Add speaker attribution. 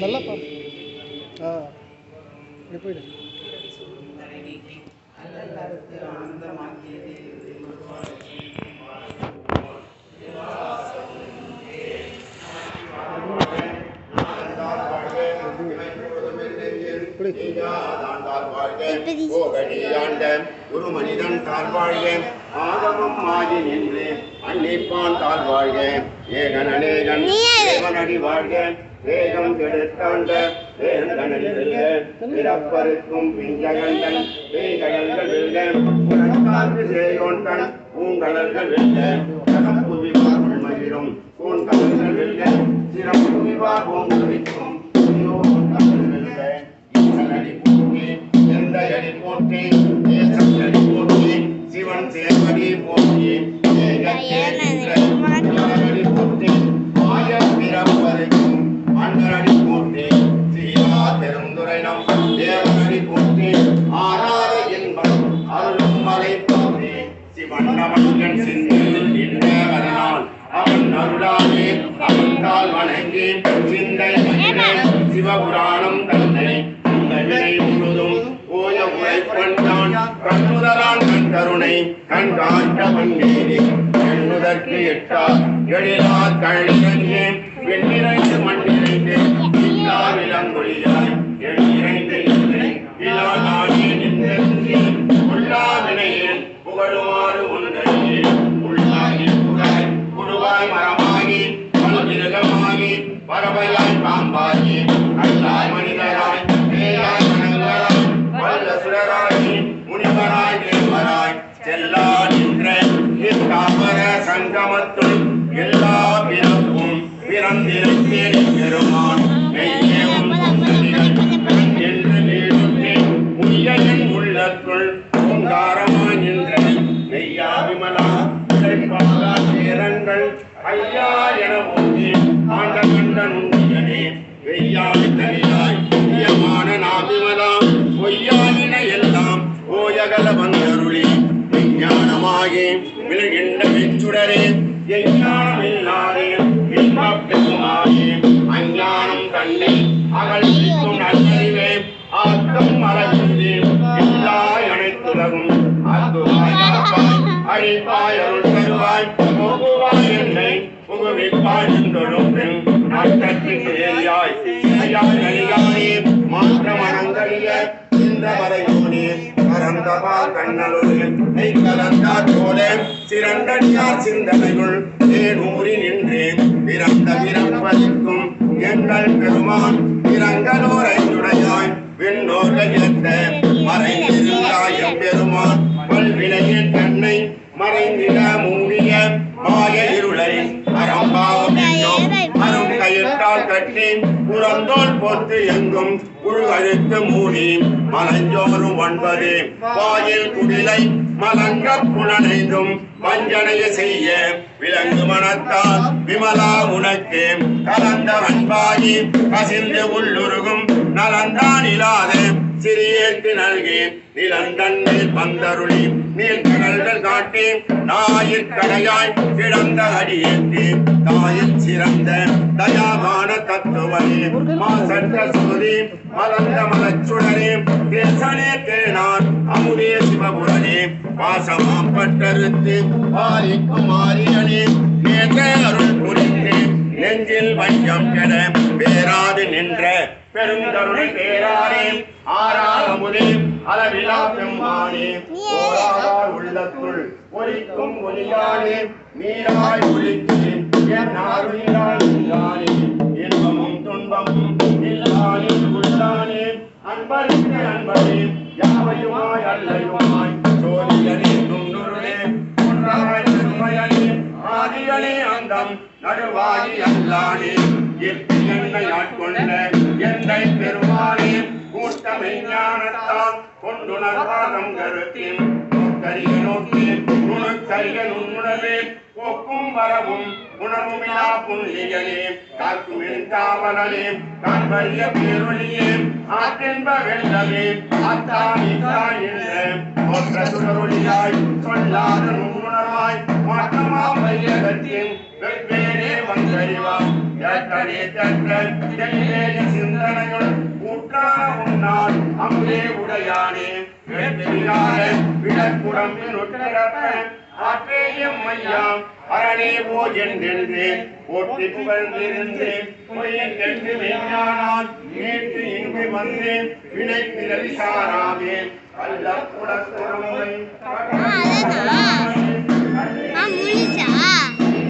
Speaker 1: நல்லா பா ஆ. இப்படி போயிடு. இப்படி
Speaker 2: ஒரு மனிதன் தாழ்வாழ்க. ஆகமம் மாறி நின்று அன்னிப்பான் தாழ்வாழ்க. ஏகன் அநேகன் வாழ்க. வேகம் கெடுத்தாண்ட வேந்தனடி வெல்க பிறப்பருக்கும் பிஞ்சகண்டன் பேய்கடல்கள் வெல்க உனக்காற்று சேயோன்டன் பூங்கடல்கள் வெல்க கடம்புவிவார் பூங்கடல்கள் சிறப்புவிவார் அவன் அருளாலே அவன் கால் வணங்கி சிந்தை சிவபுராணம் தன்னை இந்த வினை முழுதும் ஓய உரைப்பண்டான் கண்ணுதலான் கண் கருணை கண் காட்ட வந்தேனே எண்ணுதற்கு எட்டார். எழிலார் கழியே வெண்ணிறைந்து மண்ணிறைந்து. இல்லா பறவையாய் பாம்பாகி மனிதராய் பேயாய் மனங்களாய் வல்ல சுரராகி முனிவராய் தேவராய் செல்லா நின்ற இத்தாமர சங்கமத்துள் விஞ்ஞானமாகி விழுகின்ற வெச்சுடரே எஞ்ஞானமில்லாதே இன்பப் பெருமாயே அஞ்ஞானம் தன்னை அகழ்விக்கும் நல்லறிவே ஆக்கம் எல்லாய் அனைத்துலகும் அழிப்பாய் அருள் தருவாய். போகுவாய் என்னை புகுவிப்பாய் என்றொழும் பரந்தபால் கண்ணலுடன் நெய் கலந்தார் போல சிறந்தடியார் சிந்தனையுள் தேனூறி நின்று பிறந்த பிறப்பதற்கும் எங்கள் பெருமான் பிறங்கலோரை துணையாய் விண்ணோர்கள் ஏத்த மறைந்திருந்தாய் பெருமான் பல்வினையின் தன்னை மறைந்திட கயிற்றால் கட்டி புறந்தோல் போத்து எங்கும் உழுகழுத்து மூடி மலஞ்சோறும் ஒன்பது. வாயில் குடிலை மலங்க புலனைந்தும் வஞ்சனைய செய்ய விலங்கு மனத்தால் விமலா உனக்கு. கலந்த அன்பாகி கசிந்து உள்ளுருகும் நலந்தான் இல்லாத சிறியேற்கு நல்கி நிலந்தன்னில் பந்தருளி நீல் கடல்கள் காட்டி நாயிற்கடையாய் கிடந்த அடியேற்றி தாயில் சிறந்த தயாவான தத்துவனே மாசற்ற சுருதி மலர்ந்த மலச்சுடரே தேசனே தேனான் அமுதே சிவபுரனே. பாசமாம் பட்டறுத்து பாரிக்கும் மாரியனே நேற்ற அருள் புரிந்து. நெஞ்சில் வையம் கெட பேராது நின்ற பெருங்கருணை பேராரே. ஆறாமுதே அளவிலா பெம்மானே ஓராதார் உள்ளத்துள் ஒலிக்கும் ஒலியானே நீராய் ஒலிக்கு என் ஆறுயிராய் நின்றானே இன்பமும் துன்பமும் இல்லானே உள்ளானே. அன்பருக்கு அன்பரே யாவையுமாய் அல்லையுமாய். சோதியனே துண்டுருளே ஒன்றாய் பெருமையனே ஆதியனே அந்தம் நடுவாகி அல்லானே. எட்டு என்னை ஆட்கொண்ட என்னை பெருமானே கூட்டமை ஞானத்தால் கொண்டுணர்வாதம் கருத்தின் கரிய நோக்கி நுணுக்கரிய நுண்ணுணர்வே போக்கும் வரவும் உணர்வுமிலா புள்ளிகளே காக்குமின் காவலனே காண்பரிய பேரொழியே. ஆற்றென்ப வெள்ளமே ஆத்தானி தாயின்ற போற்ற சுடரொழியாய் சொல்லாத நுண்ணுணர்வாய். மாற்றமா வையகத்தின் வெவ்வேறே வந்தறிவாம். ஏற்றனே தற்ற தெல்லேய சிந்தனையுள் கூட்டான உன்னாள் அம்பே உடையானே. வெற்றியார விடக்குடம்பின் உட்பிறப்ப ஆற்றேயம் மையாம் அரணே போஜென்றென்று போற்றி புகழ்ந்திருந்து பொய்யன் கெட்டு மெய்ஞானால் நேற்று இங்கு வந்து வினை பிறவி சாராமே அல்ல குலத்துறமை